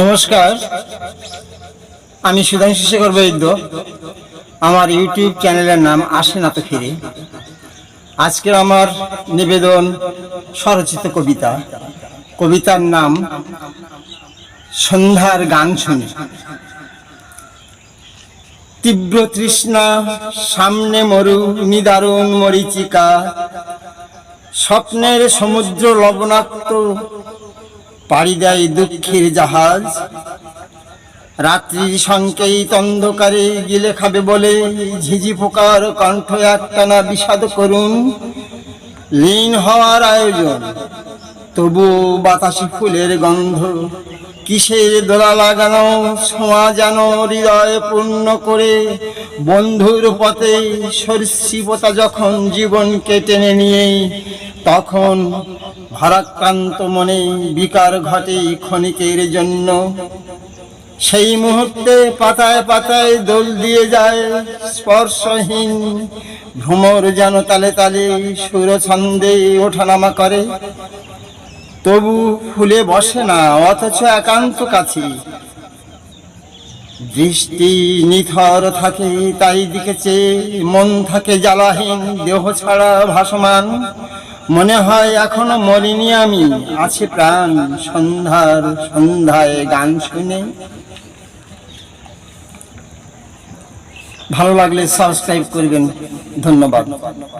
নমস্কার, আমি সুধাংশু শেখর বৈদ্য। আমার ইউটিউব চ্যানেলের নাম আসে না তো ফিরে আজকের আমার নিবেদন স্বরচিত কবিতা। কবিতার নাম সন্ধ্যার গান শুনে। তীব্র তৃষ্ণা, সামনে মরু, নিদারুণ মরিচিকা, স্বপ্নের সমুদ্র লবণাক্ত পাড়ি দেয় দুঃখের জাহাজ। রাত্রির সংকেত অন্ধকারে গিলে খাবে বলে ঝিঝি পোকার কণ্ঠ একটানা বিষাদ করুন। লীন হওয়ার আয়োজন তবু বাতাসি ফুলের গন্ধ। কিসের দোলা লাগানো, ছোঁয়া যেন হৃদয় পূর্ণ করে। বন্ধুর পথে সরসিবতা যখন জীবনকে টেনে নিয়ে, তখন ভারাক্রান্ত মনে বিকার ঘটে ক্ষণিকের জন্য। সেই মুহূর্তে পাতায় পাতায় দোল দিয়ে যায় স্পর্শহীন। ভ্রমর যেন তালে তালে সুর ছন্দে ওঠানামা করে। তবু ফুলে বসে না, অথচ একান্ত কাছে। দৃষ্টি নিথর থাকে তাই দিকে চেয়ে মন থাকে জ্বালাহীন, দেহ ছাড়া ভাসমান। মনে হয় এখনও মরিনি আমি। আছে প্রাণ, সন্ধ্যার সন্ধ্যায় গান শুনে। ভালো লাগলে সাবস্ক্রাইব করবেন। ধন্যবাদ।